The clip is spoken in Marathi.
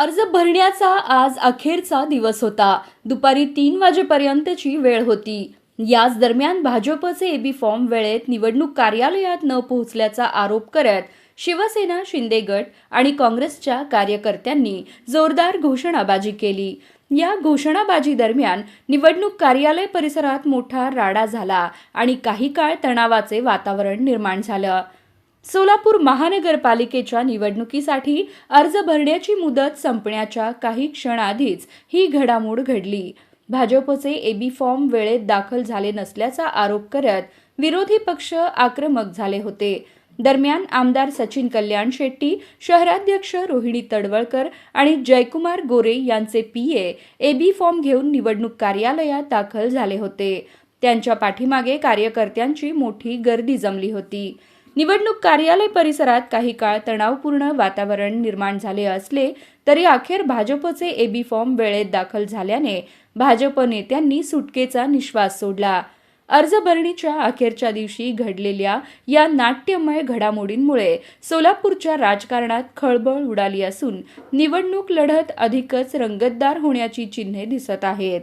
अर्ज भरण्याचा आज अखेरचा दिवस होता. दुपारी तीन वाजेपर्यंतची वेळ होती. याच दरम्यान भाजपचे एबी फॉर्म वेळेत निवडणूक कार्यालयात न पोहोचल्याचा आरोप करत शिवसेना शिंदे गट आणि काँग्रेसच्या कार्यकर्त्यांनी जोरदार घोषणाबाजी केली. या घोषणाबाजी दरम्यान निवडणूक कार्यालय परिसरात मोठा राडा झाला आणि काही काळ तणावाचे वातावरण निर्माण झालं. सोलापूर महानगरपालिकेच्या निवडणुकीसाठी अर्ज भरण्याची मुदत संपण्याच्या काही क्षणाआधीच ही घडामोड घडली. भाजपचे एबी फॉर्म वेळेत दाखल झाले नसल्याचा आरोप करत विरोधी पक्ष आक्रमक झाले होते. दरम्यान आमदार सचिन कल्याण शेट्टी शहराध्यक्ष रोहिणी तडवळकर आणि जयकुमार गोरे यांचे पीए एबी फॉर्म घेऊन निवडणूक कार्यालयात दाखल झाले होते. त्यांच्या पाठीमागे कार्यकर्त्यांची मोठी गर्दी जमली होती. निवडणूक कार्यालय परिसरात काही काळ तणावपूर्ण वातावरण निर्माण झाले असले तरी अखेर भाजपचे एबी फॉर्म वेळेत दाखल झाल्याने भाजप नेत्यांनी सुटकेचा निश्वास सोडला. अर्ज भरणीच्या अखेरच्या दिवशी घडलेल्या या नाट्यमय घडामोडींमुळे सोलापूरच्या राजकारणात खळबळ उडाली असून निवडणूक लढत अधिकच रंगतदार होण्याची चिन्हे दिसत आहेत.